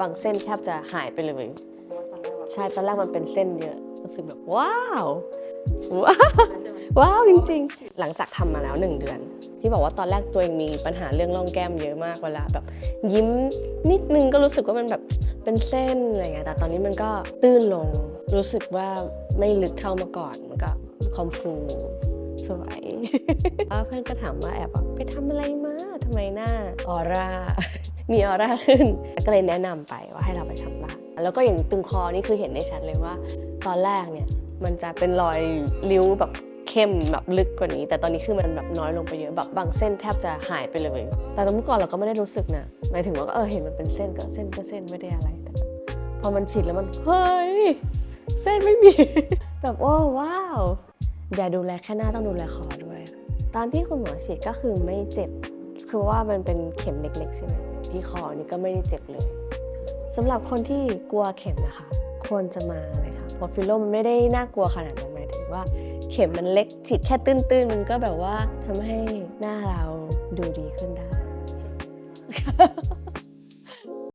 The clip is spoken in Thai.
บางเส้นแทบจะหายไปเลย ใช่ตอนแรกมันเป็นเส้นเยอะรู้สึกแบบว้าวว้าวว้าวจริงๆ หลังจากทำมาแล้วหนึ่งเดือน ที่บอกว่าตอนแรกตัวเองมีปัญหาเรื่องร่องแก้มเยอะมากเวลาแบบ ยิ้มนิดนึงก็รู้สึกว่ามันแบบเป็นเส้นอะไรเงี้ยแต่ตอนนี้มันก็ตื้นลง รู้สึกว่าไม่ลึกเท่าเมื่อก่อนมันก็คอมฟูสวยเพื่อนก็ถามว่าแอบไปทำอะไรมาทำไมหน้าออร่า มีออร่าขึ้น ก็เลยแนะนำไปว่าให้เราไปทำบ้างแล้วก็อย่างตึงคอนี่คือเห็นได้ชัดเลยว่า ตอนแรกเนี่ยมันจะเป็นรอยริ้วแบบเข้มแบบลึกกว่านี้ แต่ตอนนี้คือมันแบบน้อยลงไปเยอะแบบบางเส้นแทบจะหายไปเลย แต่ตอนเมื่อก่อนเราก็ไม่ได้รู้สึกนะหมายถึงว่าก็เออเห็นมันเป็นเส้นก็เส้นก็เส้นไม่ได้อะไรแต่พอมันฉีดแล้วมันเฮ้ยเส้นไม่มีแบบโอ้ว้าวอย่าดูแลแค่หน้าต้องดูแลคอด้วย ตอนที่คุณหมอฉีดก็คือไม่เจ็บ คือว่ามันเป็นเข็มเล็กๆใช่ไหมที่คอนี่ก็ไม่ได้เจ็บเลยสำหรับคนที่กลัวเข็มนะคะ ควรจะมาเลยค่ะเพราะฟิลโลมันไม่ได้น่ากลัวขนาดนั้นหมายถึงว่า เข็มมันเล็กฉีดแค่ตื้นๆ มันก็แบบว่าทำให้หน้าเราดูดีขึ้นได้